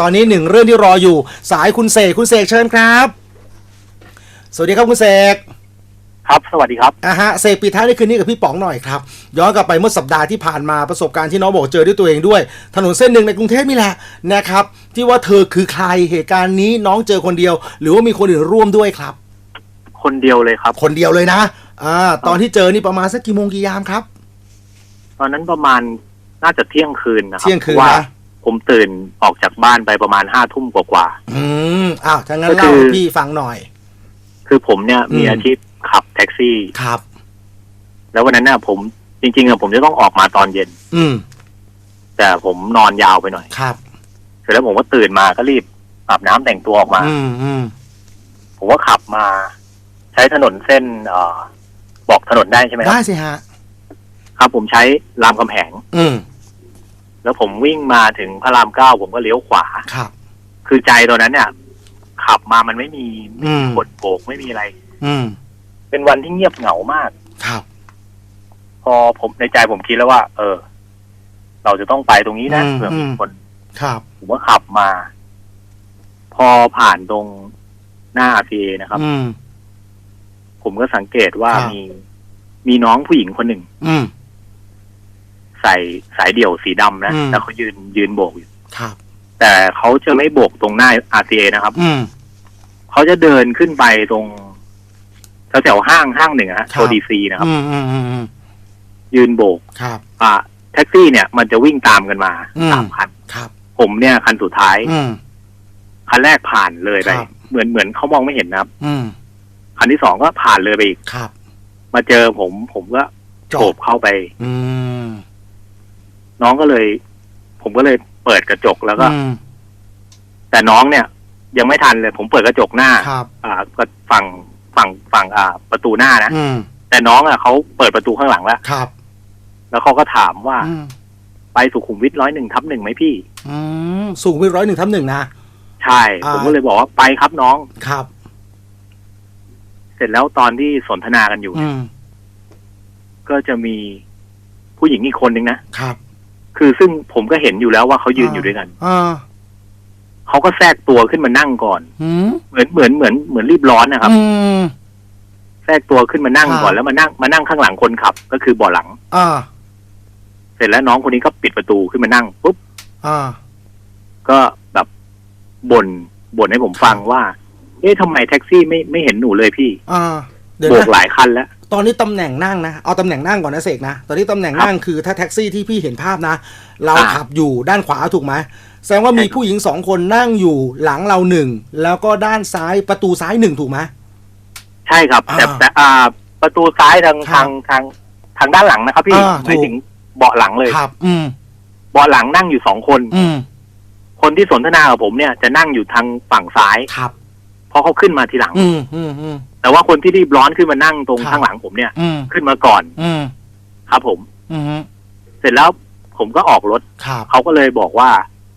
ตอนนี้หนึ่งเรื่องที่รออยู่ สายคุณเสกคุณเสกเชิญครับ สวัสดีครับคุณเสกครับ สวัสดีครับอะฮะเสกปิดท้ายในคืนนี้กับพี่ป๋องหน่อยครับ ย้อนกลับไปเมื่อสัปดาห์ที่ผ่านมาประสบการณ์ที่น้องบอกเจอด้วยตัวเองด้วย ถนนเส้นหนึ่งในกรุงเทพนี่แหละนะครับ ที่ว่าเธอคือใครเหตุการณ์นี้น้องเจอคนเดียว หรือว่ามีคนอื่นร่วมด้วยครับ คนเดียวเลยครับ คนเดียวเลยนะอ่าตอนที่เจอนี่ประมาณสักกี่โมงกี่ยามครับ ตอนนั้นประมาณน่าจะเที่ยงคืนนะครับเที่ยงคืนพราะว่านะ ผมตื่นออกจากบ้านไปประมาณห้าทุ่มกว่าอืมอ้าวถ้างั้นก็เล่าคือให้พี่ฟังหน่อยๆคือผมเนี่ยมีอืมอาชีพขับแท็กซี่ ครับ แล้ววันนั้นเนี่ยผมจริงๆอะผมจะต้องออกมาตอนเย็น อืม แต่ผมนอนยาวไปหน่อย ครับ เสร็จแล้วผมก็ตื่นมาก็รีบอาบน้ำแต่งตัวออกมา อืมอืมผมก็ขับมา ใช้ถนนเส้น เอ่อ บอกถนนได้ใช่ไหมคได้รับสิฮะ ครับ ผมใช้รามคำแหง อืม แล้วผมวิ่งมาถึงพระรามเก้าผมก็เลี้ยวขวา ครับ คือใจตอนนั้นเนี่ย ขับมามันไม่มีอืมกดโบกไม่มีอะไร อืม เป็นวันที่เงียบเหงามาก ครับ พอผมในใจผมคิดแล้วว่า เออ เราจะต้องไปตรงนี้นะอืมเผื่อมีอืม คน ครับ ผมก็ขับมา พอผ่านตรงหน้า RCA นะครับ อืม ผมก็สังเกตว่าครับ มีมีน้องผู้หญิงคนหนึ่ง อืม ใส่สายเดี่ยวสีดำนะอืม แล้วเขายืนยืนโบกอยู่ครับ แต่เขาจะไม่โบกตรงหน้า RCA นะครับ อืม เขาจะเดินขึ้นไปตรงแถวๆห้างห้างหนึ่งอะฮะคโชรับดีซีนะครับ อืมอืมอืมอืมยืนโบก ครับ อ่า แท็กซี่เนี่ย มันจะวิ่งตามกันมาอืม สามคัน ครับ ผมเนี่ยคันสุดท้าย อืม คันแรกผ่านเลยไป ครับ เหมือนเหมือนเขามองไม่เห็นนะครับ อืมคันที่สองก็ผ่านเลยไปอีก ครับมาเจอผมผมก็จโฉบบเข้าไป อืม น้องก็เลย ผมก็เลยเปิดกระจกแล้วก็ อืมแต่น้องเนี่ย ยังไม่ทันเลย ผมเปิดกระจกหน้า ครับ อ่าก็ฝั่งฝั่งฝั่งอ่า ประตูหน้านะอืมแต่น้องอะเขาเปิดประตูข้างหลังแล้วครับแล้วเขาก็ถามว่าอืมไปสุขุมวิทร้อยหนึ่งทับหนึ่งไหมพี่ อืมสูงวิร้อยหนึ่งทับหนึ่งนะ ใช่ อ่า ผมก็เลยบอกว่าไปครับน้อง ครับ เสร็จแล้วตอนที่สนทนากันอยู่ อืมก็จะมีผู้หญิงอีกคนนึงนะครับ คือซึ่งผมก็เห็นอยู่แล้วว่าเขายืนอยู่ด้วยกันอ่าเขาก็แทรกตัวขึ้นมานั่งก่อนอืมเหมือนเหมือนเหมือนเหมือนรีบร้อนนะครับอืมแทรกตัวขึ้นมานั่งครับก่อนแล้วมานั่งมานั่งข้างหลังคนขับ ก็คือเบาะหลังอ่าเสร็จแล้วน้องคนนี้ก็ปิดประตูขึ้นมานั่งปุ๊บอ่าก็แบบบ่นบ่นให้ผมฟังว่า เอ๊ะทำไมแท็กซี่ไม่ไม่เห็นหนูเลยพี่อ่าเดี๋ยวโบกนะหลายคันแล้ว ตอนนี้ตำแหน่งนั่งนะ เอาตำแหน่งนั่งก่อนนะเสกนะ ตอนนี้ตำแหน่งนั่งคือถ้าแท็กซี่ที่พี่เห็นภาพนะ เราอ่าขับอยู่ด้านขวาถูกไหมแสดงว่ามีใช่ครับผู้หญิงสองคนนั่งอยู่หลังเราหนึ่งแล้วก็ด้านซ้ายประตูซ้ายหนึ่งถูกไหมใช่ครับ แต่อ่าแต่อ่า ประตูซ้ายทางครับทางทางทางด้านหลังนะครับพี่อ่าหมายถูกถึงเบาะหลังเลยครับ อืมเบาะหลังนั่งอยู่สองคน อืมคนที่สนทนากับผมเนี่ยจะนั่งอยู่ทางฝั่งซ้ายครับเพ ราะเขาขึ้นมาทีหลัง อืมอืมอืมแต่ว่าคนที่รีบร้อนขึ้นมานั่งตรงครับข้างหลังผมเนี่ย อืมขึ้นมาก่อน อืมครับผม อืมเสร็จแล้วผมก็ออกรถครับเขาก็เลยบอกว่า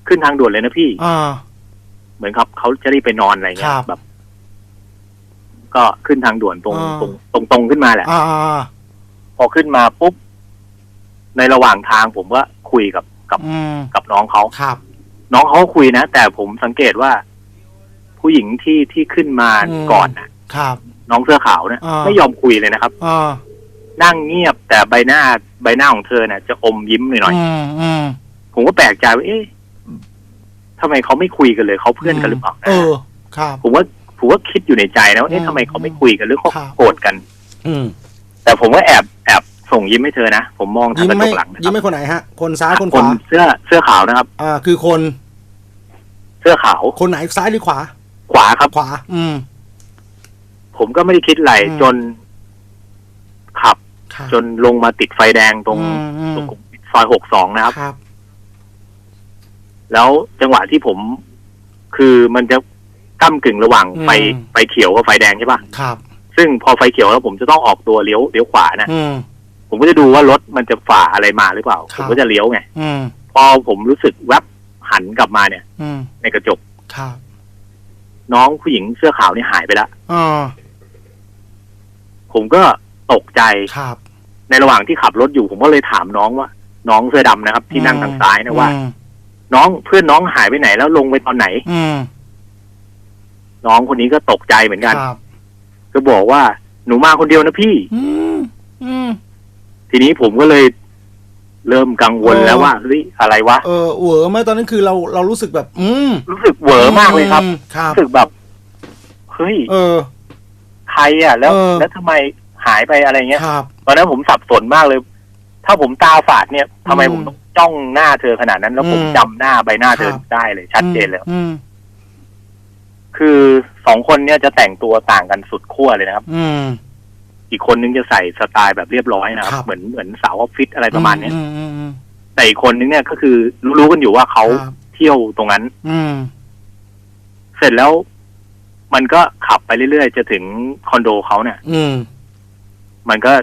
ขึ้นทางด่วนเลยนะพี่ อ่า เหมือนครับเขาจะรีบไปนอนอะไรเงี้คยรับแบบ ก็ขึ้นทางด่วนตรงอ่า ตรงตรงตรงขึ้นมาแหละ อ่าอ่าพอขึ้นมาปุ๊บในระหว่างทางผมก็คุยกับกับอืมกับน้องเขาครับ น้องเขาก็คุยนะแต่ผมสังเกตว่า ผู้หญิงที่ที่ขึ้นมาอืม ก่อนน่ะ ครับ น้องเสื้อขาวเนี่ยอ่า ไม่ยอมคุยเลยนะครับ อ่านั่งเงียบแต่ใบหน้าใบหน้าของเธอเนี่ยจะอมยิ้มหน่อยอืมอืมๆผมก็แปลกใจว่าเอ๊ะทำไมเขาไม่คุยกันเลยเขาเพื่อนกันหรือเปล่านะเออ ครับ ผมว่าผมว่าคิดอยู่ในใจนะว่าเอ๊ะอืมทำไมเขาไม่คุยกันหรือเขาครับ โกรธกัน อืมแต่ผมก็แอบแอบส่งยิ้มให้เธอนะผมมองทางยิ้มกระจไม่กหลังนะคยิ้รัมบไม่คนไหนฮะ คนซ้ายคนขคนวาเสื้อเสื้อขาวนะครับ อ่า คือคนเสื้อขาวคนไหนซ้ายหรือขวา ขวาครับ ขวา อืม ผมก็ไม่ได้คิดอะไรอืม จนขับ ครับจนลงมาติดไฟแดงตรงอืมอืมตรงซอยหกสองนะครับ ครับ แล้วจังหวะที่ผม คือมันจะก้ากึ่งระหว่างอืมไฟไฟเขียวกับไฟแดงใช่ปะครับ ซึ่งพอไฟเขียวแล้วผมจะต้องออกตัวเลี้ยวเลี้ยวขวานะอืม ผมก็จะดูว่ารถมันจะฝ่าอะไรมาหรือเปล่าคผรับมก็จะเลี้ยวไงอืม พอผมรู้สึกแวบหันกลับมาเนี่ย อืมในกระจก ครับ น้องผู้หญิงเสื้อขาวนี่หายไปแล้วอ่าผมก็ตกใจครับ ในระหว่างที่ขับรถอยู่ ผมก็เลยถามน้องว่า น้องเสื้อดำนะครับ ที่นั่งทางซ้ายนะว่าอืมน้องเพื่อนน้องหายไปไหนแล้วลงไปตอนไหนอืมน้องคนนี้ก็ตกใจเหมือนกันครับก็บอกว่าหนูมาคนเดียวนะพี่อืมอืมทีนี้ผมก็เลย เริ่มกังวลเออแล้วว่าเฮ้ยอะไรวะเออเหวอไหมตอนนั้นคือเราเรารู้สึกแบบ อืมรู้สึกเหวอมากเลยครับอืมครับรู้สึกแบบเฮ้ยเออ ใครอะ แล้วเออแล้วทำไมหายไปอะไรเงี้ยครับตอนนั้นผมสับสนมากเลย ถ้าผมตาฝาดเนี่ยทำไมอืมผมต้องจ้องหน้าเธอขนาดนั้น แล้วผมอืมจำหน้าใบหน้าเธอครับได้เลย ชัดเจนเลยอืมคือสองคนเนี่ยจะแต่งตัวต่างกันสุดขั้วเลยนะครับ อืม อีกคนนึงจะใส่สไตล์แบบเรียบร้อยนะคครัรับบเหมือนเหมือนสาวออฟฟิศอะไรประมาณเนี้ยอืมอืมอืมแต่อีกคนนึงเนี่ยก็คือรู้ๆกันอยู่ว่าเขาครับเที่ยวตรงนั้น อืมเสร็จแล้วมันก็ขับไปเรื่อยๆ จะถึงคอนโดเขาเนี่ย อืมมันก็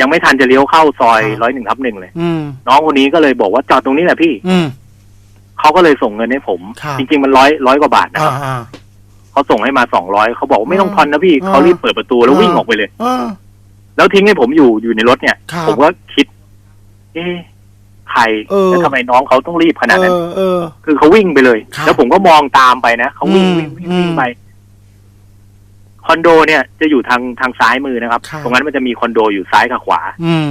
ยังไม่ทันจะเลี้ยวเข้าซอยครับร้อยหนึ่งทับหนึ่งเลยอืมน้องคนนี้ก็เลยบอกว่าจอดตรงนี้แหละพี่อืมเขาก็เลยส่งเงินให้ผมครับจริง ๆ มันร้อยร้อยกว่าบาทนะคอ่ารับอ่า เขาส่งให้มาสองร้อยเขาบอกว่าไม่ต้องอ่าทอนนะพี่อ่าเขารีบเปิดประตูแล้วอ่าวิ่งออกไปเลยอ่าแล้วทิ้งให้ผมอยู่อยู่ในรถเนี่ยครับผมก็คิด เอ๊ะใครเออแล้วทำไมน้องเขาต้องรีบขนาดนั้นเออเออคือเขาวิ่งไปเลยครับแล้วผมก็มองตามไปนะเขาวิ่งอืมวิ่งวิ่งอืมวิ่งไปคอนโดเนี่ยจะอยู่ทางทางซ้ายมือนะครับครับตรงนั้นมันจะมีคอนโดอยู่ซ้ายกับขวา อืม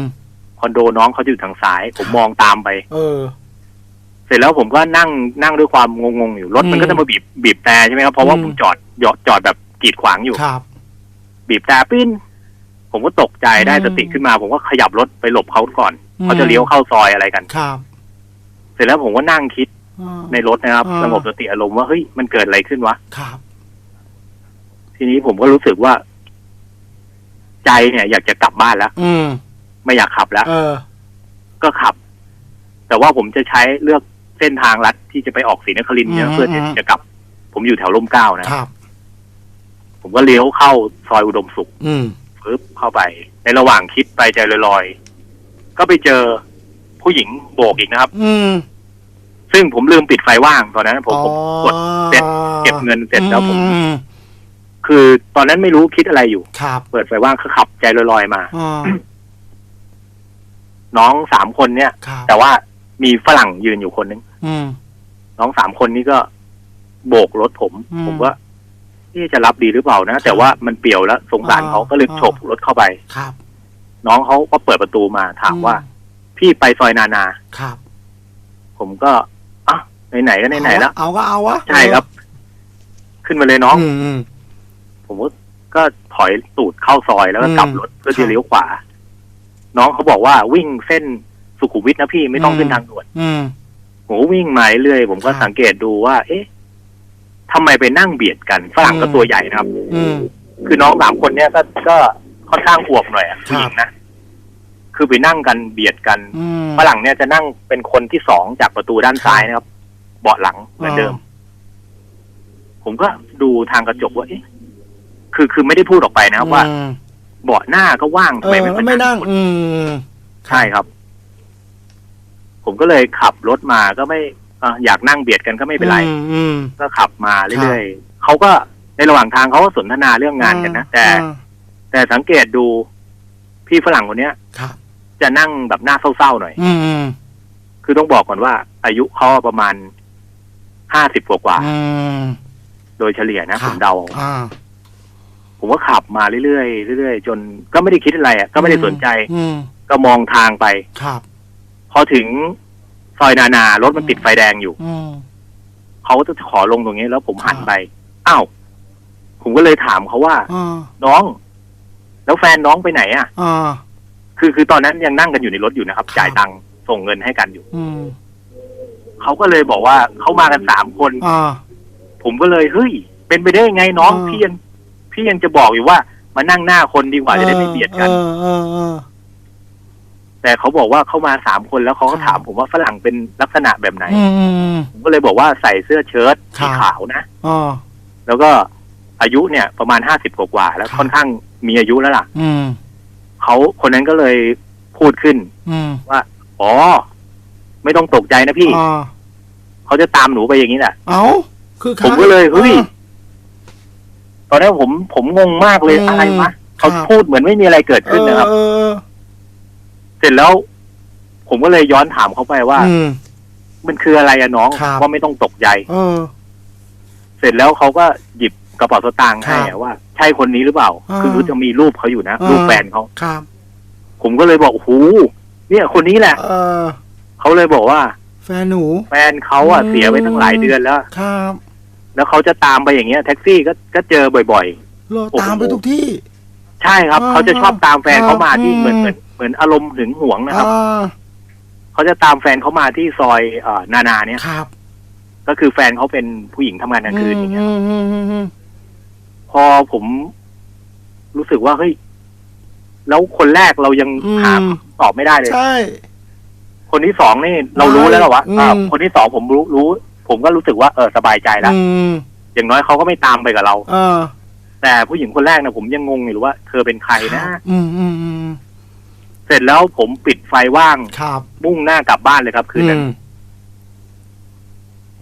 คอนโดน้องเขาจะอยู่ทางซ้าย ผมมองตามไป เออ เสร็จแล้วผมก็นั่งนั่งด้วยความงงๆอยู่รถมันอืมก็จะมาบีบบีบแต่ใช่ไหมครับเพราะว่าอืมผมจอดจอดจอดแบบกีดขวางอยู่ครับ บีบแต่ปิ้น ผมก็ตกใจได้อืมสติขึ้นมา ผมก็ขยับรถไปหลบเขาก่อนอืมเขาจะเลี้ยวเข้าซอยอะไรกันครับ เสร็จแล้วผมก็นั่งคิดอ่าในรถนะครับอ่าสงบสติอารมณ์ว่าเฮ้ยมันเกิดอะไรขึ้นวะครับ ทีนี้ผมก็รู้สึกว่า ใจเนี่ย อยากจะกลับบ้านแล้วอืมไม่อยากขับแล้วเออก็ขับ แต่ว่าผมจะใช้เลือก เส้นทางลัดที่จะไปออกศรีนครินทร์เนี่ยอืม เพื่อที่อืมจะกลับ ผมอยู่แถวร่มเกล้านะ ครับ ผมก็เลี้ยวเข้าซอยอุดมสุขอืม ปึ๊บเข้าไป ในระหว่างคิดไปใจลอยๆ ก็ไปเจอผู้หญิงโบกอีกนะครับ อืมซึ่งผมลืมปิดไฟว่างตอนนั้น ผมผมกด เสร็จ เก็บเงินเสร็จแล้วผม อืมคือตอนนั้นไม่รู้คิดอะไรอยู่ ครับเปิดไฟว่างก็ขับใจลอยๆมา อ่าน้องสามคนเนี่ย ครับแต่ว่า มีฝรั่งยืนอยู่คนนึงอืมน้องสามคนนี้ก็โบกรถผม อืมผมว่าที่จะรับดีหรือเปล่านะ แต่ว่ามันเปลี่ยวแล้วสงสารอ่าเขาก็เลยอ่า ฉกรถเข้าไป ครับน้องเขาก็เปิดประตูมาถามว่า พี่ไปซอยนานา ครับผมก็อะไหนๆก็ไหนๆแล้ว เอาก็เอาวะใช่ครับ ขึ้นมาเลยน้อง อืมอืม ผมก็ก็ถอยตูดเข้าซอยแล้วก็อืมกลับรถเพื่อครัที่บจะเลี้ยวขวา น้องเขาบอกว่าวิ่งเส้น สุขุมวิทนะพี่ไม่ต้องอืมขึ้นทางด่วนอืมผมก็วิ่งมาเรื่อยๆผมก็ครับสังเกตดูว่า เอ๊ะทำไมไปนั่งเบียดกันฝรั่งก็อืมตัวใหญ่นะครับอืมคือน้องสามคนเนี้ยก็ก็ค่อนข้างอวบหน่อยอะครับผู้หญิงนะคือไปนั่งกันเบียดกันอืมฝรั่งเนี่ยจะนั่งเป็นคนที่สองจากประตูด้านซ้ายนะครับ เบาะหลังเหมือนเดิม ผมก็ดูทางกระจกว่าเอ๊ะคือคือไม่ได้พูดออกไปนะครับว่าอืมเบาะหน้าก็ว่างเอทำไมอไม่แล้วไม่นั่งคนอืมใช่ครับ ผมก็เลยขับรถมาก็ไม่อะอยากนั่งเบียดกันก็ไม่เป็นไรอืมอืม ก็ขับมาเรื่อยๆเขาก็ในระหว่างทางเขาก็สนทนาเรื่องงานกันนะแต่อ่าแต่สังเกตดูพี่ฝรั่งคนเนี้ยครับ จะนั่งแบบหน้าเศร้าๆหน่อย อืมอืมคือต้องบอกก่อนว่า อายุเขาประมาณห้าสิบกว่าอืม ๆโดยเฉลี่ยนะครัผบ มเดา อ่าผมก็ขับมาเรื่อยๆเรื่อยๆจนก็ไม่ได้คิดอะไรอะก็ไม่ได้สนใจ อืมก็มองทางไป ครับ พอถึงซอยนานารถมันติดไฟแดงอยู่อืมเขาก็จะขอลงตรงนี้แล้วผมหันครับไปอ้าวผมก็เลยถามเขาว่า อ่าน้อง แล้วแฟนน้องไปไหนอะ อ่า คือคือตอนนั้นยังนั่งกันอยู่ในรถอยู่นะครับ ครับ จ่ายตังค์ส่งเงินให้กันอยู่ อืมเขาก็เลยบอกว่าเขามากันสามคน อ่า ผมก็เลยเฮ้ย เป็นไปได้ไงน้องอ่า พี่ยังพี่ยังจะบอกอยู่ว่า มานั่งหน้าคนดีกว่าจะได้ไม่เบียดกัน เออเออเออ แต่เขาบอกว่าเขามาสามคนแล้วเขาก็ครับถามผมว่าฝรั่งเป็นลักษณะแบบไหนอืมอืมผมก็เลยบอกว่าใส่เสื้อเชิ้ตครัสีบขาวนะอ่าแล้วก็อายุเนี่ย ประมาณห้าสิบกว่าๆแล้วครับค่อนข้างมีอายุแล้วล่ะ อืมเขาคนนั้นก็เลยพูดขึ้นอืมอ๋อ ไม่ต้องตกใจนะพี่อ่าเขาจะตามหนูไปอย่างนี้แหละเอาคือใครผมก็เลยเฮ้ยตอนนั้นผมผมงงมากเลยอืมอะไรวะเขาครับพูดเหมือนไม่มีอะไรเกิดเอขึ้นอนะครับ เออเสร็จแล้ว ผมก็เลยย้อนถามเขาไปว่า อืม มันคืออะไรอะน้องครับ ว่าไม่ต้องตกใจ เออ เสร็จแล้วเขาก็หยิบกระเป๋าสตางค์ให้ครับอะว่า ใช่คนนี้หรือเปล่า อ่าคือจะมีรูปเขาอยู่นะอ่ารูปแฟนเขาครับผมก็เลยบอกโอ้โหเนี่ย คนนี้แหละเออเขาเลยบอกว่า แฟนหนู แฟนเขาอะอืม เสียไปตั้งหลายเดือนแล้ว ครับแล้วเขาจะตามไปอย่างเงี้ย แท็กซี่ก็ก็เจอบ่อย เราโอ้โห ตามไปทุกที่ ๆ ใช่ครับ อ่าเขาจะชอบตามแฟนเขามาที่อืมเหมือนเหมือน เหมือนอารมณ์หึงหวงนะครับอ่าเขาจะตามแฟนเขามาที่ซอยเอ่อนานาเนี่ยครับ ก็คือแฟนเขาเป็นผู้หญิงทำงานกลางคืนอย่างเงี้ยอืมอืมอืมอืมพอผมรู้สึกว่าเฮ้ยแล้วคนแรกเรายังหาตอบไม่ได้เลยใช่คนที่สองนี่เรารู้แล้วเหรอวะอืมอ่าคนที่สองผมรู้รู้ ผมก็รู้สึกว่าเออสบายใจแล้วอืมอย่างน้อยเขาก็ไม่ตามไปกับเรา เออ แต่ผู้หญิงคนแรกนะผมยังงงอยู่ว่าเธอเป็นใครนะ อืมอืมอืม เสร็จแล้วผมปิดไฟว่าง ครับ มุ่งหน้ากลับบ้านเลยครับ คืนนั้นอืม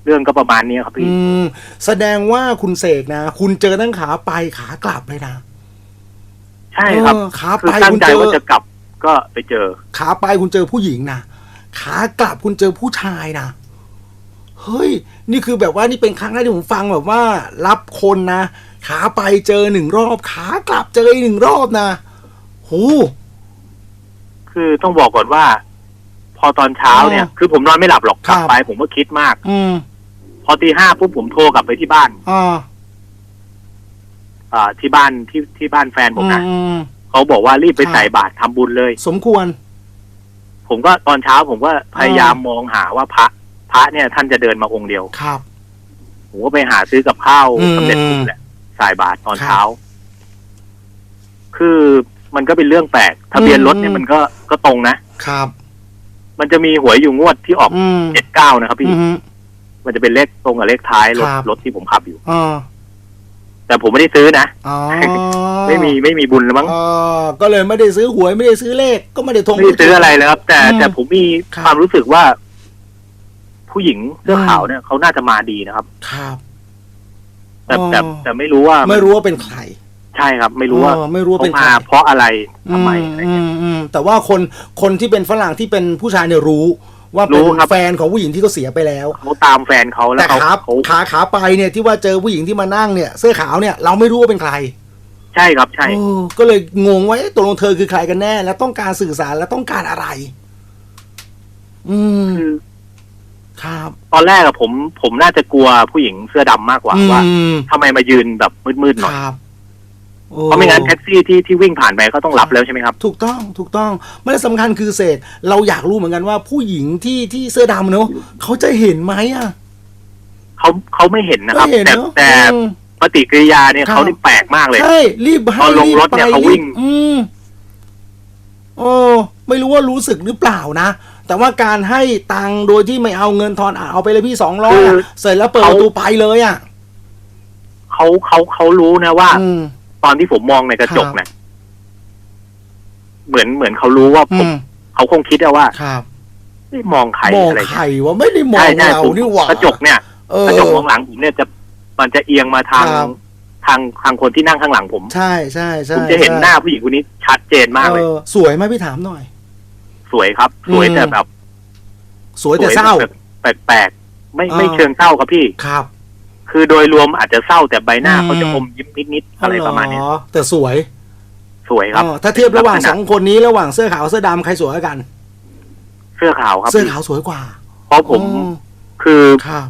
เรื่องก็ประมาณนี้ครับพี่ อืมแสดงว่าคุณเสกนะ คุณเจอทั้งขาไปขากลับเลยนะ ใช่ครับเออขาคือไปตั้งคุณใจเจอ ว่าจะกลับก็ไปเจอ ขาไปคุณเจอผู้หญิงนะขากลับคุณเจอผู้ชายนะเฮ้ย นี่คือแบบว่านี่เป็นครั้งแรกที่ผมฟังแบบว่า รับคนนะขาไปเจอหนึ่งรอบ ขากลับเจออีกหนึ่งรอบนะโห คือต้องบอกก่อนว่า พอตอนเช้าเนี่ยอ๋อคือผมนอนไม่หลับหรอกครักบลับไป ผมก็คิดมาก อืมพอตีห้าปุ๊บผมโทรกลับไปที่บ้านอ่าอ่าที่บ้านที่ที่บ้านแฟนผมนะอืมเขาบอกว่ารีบไปครับใส่บาตรทำบุญเลย สมควร ผมก็ตอนเช้าผมก็พยายามมองหาว่าพระ พระเนี่ย ท่านจะเดินมาองค์เดียวครับผมก็ไปหาซื้อกับข้าวอืมสำเร็จรูปแหละใส่บาตรตอนครับเช้า คือ มันก็เป็นเรื่องแปลกทะเบียนรถเนี่ยอืมมันก็ก็ตรงนะครับ มันจะมีหวยอยู่งวดที่ออกอืมเจ็ดเก้านะครับพี่อืมมันจะเป็นเลขตรงกับเลขท้ายรถครับรถที่ผมขับอยู่อ่าแต่ผมไม่ได้ซื้อนะอ๋อไม่มีไม่มีบุญแล้วมั้งอ๋อก็เลยไม่ได้ซื้อหวยไม่ได้ซื้อเลข ก็ไม่ได้ทงไม่ได้ซื้ออะไรเลยครับ แต่อืมแต่ผมมีครับความรู้สึกว่า ผู้หญิงเสื้อขาวเนี่ยเขาน่าจะมาดีนะครับ ครับแต่อ๋อแต่แต่ไม่รู้ว่า ไม่รู้ว่าเป็นใคร ใช่ครับ ไม่รู้ว่าอ๋อไม่รู้ว่าเขาเป็นใครมาเพราะอะไรทำไมอะไรอืเงี้ย มอืมแต่ว่าคนคนที่เป็นฝรั่งที่เป็นผู้ชายเนี่ยรู้ ว่าเป็นรู้ครับ แฟนของผู้หญิงที่เขาเสียไปแล้ว เขาตามแฟนเขาแล้แต่วเขาขาเขาขาขาไปเนี่ยที่ว่าเจอผู้หญิงที่มานั่งเนี่ย เสื้อขาวเนี่ยเราไม่รู้ว่าเป็นใครใช่ครับใช่ เออก็เลยงงว่าเอ๊ะตกลงเธอคือใครกันแน่ แล้วต้องการสื่อสารแล้วต้องการอะไร อืมคือ ครับ ตอนแรกอะผมผมน่าจะกลัวผู้หญิงเสื้อดำมากกว่าว่าอืม ทำไมมายืนแบบมืดๆหน่อยครับโอ้ เพราะไม่งั้นแท็กซี่ที่ที่วิ่งผ่านไปก็ต้องรับแล้วใช่ไหมครับ ถูกต้องถูกต้องไม่ได้สำคัญคือเศษ เราอยากรู้เหมือนกันว่าผู้หญิงที่ที่เสื้อดำเนอะเขาจะเห็นไหมอะเขาเขาไม่เห็นนะครับไม่เห็นแต่เนอะแต่อืมปฏิกิริยาเนี่ยครับเขานี่แปลกมากเลยใช่รีบให้ตอนลงรีบรถเนี่ยไปเขาวิ่งรีบอืมโอ้ไม่รู้ว่ารู้สึกหรือเปล่านะแต่ว่าการให้ตังค์โดยที่ไม่เอาเงินทอนอะเอาไปเลยพี่สองร้อยคือเสร็จแล้วเปิดประตูไปเลยอะเขาเขาเขารู้นะว่า อืมตอนที่ผมมองในกระจกครับเนี่ยเหมือนเหมือนเขารู้ว่าผอืมมเขาคงคิดอะว่าครับเอ๊ะมองใครมองอะไรใครเงี้ยวะไม่ได้มอใช่งใช่เราผมนี่หว่ากระจกเนี่ยเออกระจกมองหลังผมเนี่ยจะมันจะเอียงมาทางครับทางทางคนที่นั่งข้างหลังผม ใช่ใช่ใช่ผมจะเห็นใช่หน้าผู้หญิงคนนี้ชัดเจนมากเลยออสวยไหมพี่ถามหน่อย สวยครับ สวยอืมแต่แบบ สวยแต่เศร้าแบบแปลกๆไม่อ่าไม่เชิงเศร้าครับพี่ครับ คือโดยรวมอาจจะเศร้าแต่ใบหน้าอืมเขาจะอมยิ้มนิดๆอะไรประมาณเนี้ยอ๋อแต่สวย สวยครับอ๋อถ้าเทียบระหว่างลักษสณะองคนนี้ระหว่างเสื้อขาวเสื้อดำใครสวยกว่ากัน เสื้อขาวครับเสื้อพี่ขาวสวยกว่า เพราะผมอ๋อคือครับ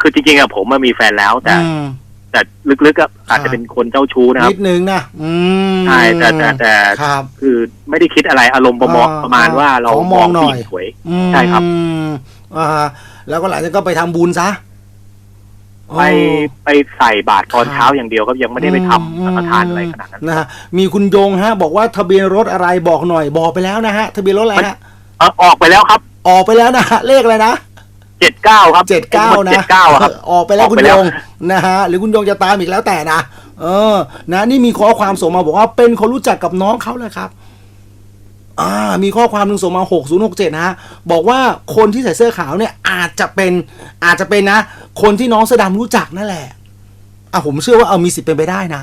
คือจริงๆอะผมมามีแฟนแล้วแต่อืมแต่ลึกๆอะอาจครัจะบเป็นคนเจ้าชู้นะครับนิดนึงนะอืมใช่แต่แต่แต่ครับคือไม่ได้คิดอะไรอารมณ์ประมาณอ่าประมาณว่าเราขอมมอองงหน่อยผู้หญิงสวยอืมใช่ครับอ่าแล้วก็หลังจากนั้นก็ไปทำบุญซะ ไปไปใส่บาตรตอนครับเช้าอย่างเดียวก็ยังไม่ได้ไปทำอืมสังฆทานอะไรขนาดนั้นนะฮะมีคุณโยงฮะ บอกว่าทะเบียนรถอะไรบอกหน่อยบอกไปแล้วนะฮะ ทะเบียนรถอะไรฮะเออออกไปแล้วครับ ออกไปแล้วนะฮะเลขอะไรนะเจ็ดเก้าครับเจ็ดเก้านะเจ็ดเก้าครับออกไปแล้วออกคุณไปโยแล้วงนะฮะหรือคุณโยงจะตามอีกแล้วแต่นะเออ นะนี่มีข้อความส่งมาบอกว่าเป็นคนรู้จักกับน้องเขาเลยครับ อ่ามีข้อความหนึ่งส่งมาหกศูนย์หกเจ็ดนะฮะ บอกว่าคนที่ใส่เสื้อขาวเนี่ยอาจจะเป็นอาจจะเป็นนะ คนที่น้องเสื้อดำรู้จักนั่นแหละอะผมเชื่อว่าเอามีสิทธิ์เป็นไปได้นะ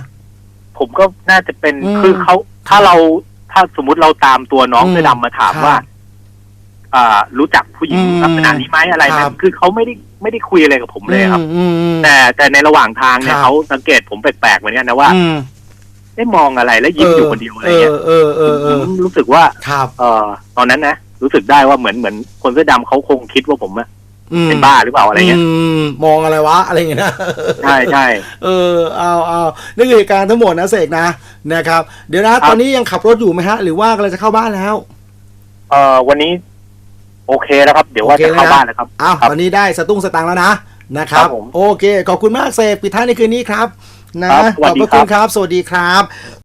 ผมก็น่าจะเป็นอืมคือเขาถ้าเราถ้าสมมุติเราตามตัวน้องอืมเสื้อดำมาถามครับว่าอ่ารู้จักผู้หญิงอืมลักษณะนี้ไหมอะไรไหมครับ คือเขาไม่ได้ไม่ได้คุยอะไรกับผมเลยครับ อืมอืมอืม แต่แต่ในระหว่างทางเนี่คยรับ เขาสังเกตผมแปลกๆเหมือนกันนะว่า อืม ได้มองอะไรแล้วยิ้มอยู่คนเดียวอะไรเงี้ยเออเออเออเออผมรู้สึกว่าครับเออตอนนั้นนะรู้สึกได้ว่าเหมือนเหมือนคนเสื้อดำเขาคงคิดว่าผมอะอืมเป็นบ้าหรือเปล่าอะไรเงี้ยมมองอะไรวะอะไรอย่างเงี้ยนะใช่ใช่เออเอาเอานี่คือเหตุการณ์ทั้งหมดนะเสกนะนะครับ เดี๋ยวนะครับตอนนี้ยังขับรถอยู่ไหมฮะ หรือว่ากำลังจะเข้าบ้านแล้ว เออวันนี้ โอเคแล้วครับ เดี๋ยวว่าโอเคจะเข้าแล้วนะบ้านแล้วครับอ้าวครับตอนนี้ได้สตุ้งสตังค์แล้วนะนะครับครับผมโอเค ขอบคุณมากเสกปิดท้ายในคืนนี้ครับ นะครับขสวัอสบดีพระครัคุบณครับ สวัสดีครับ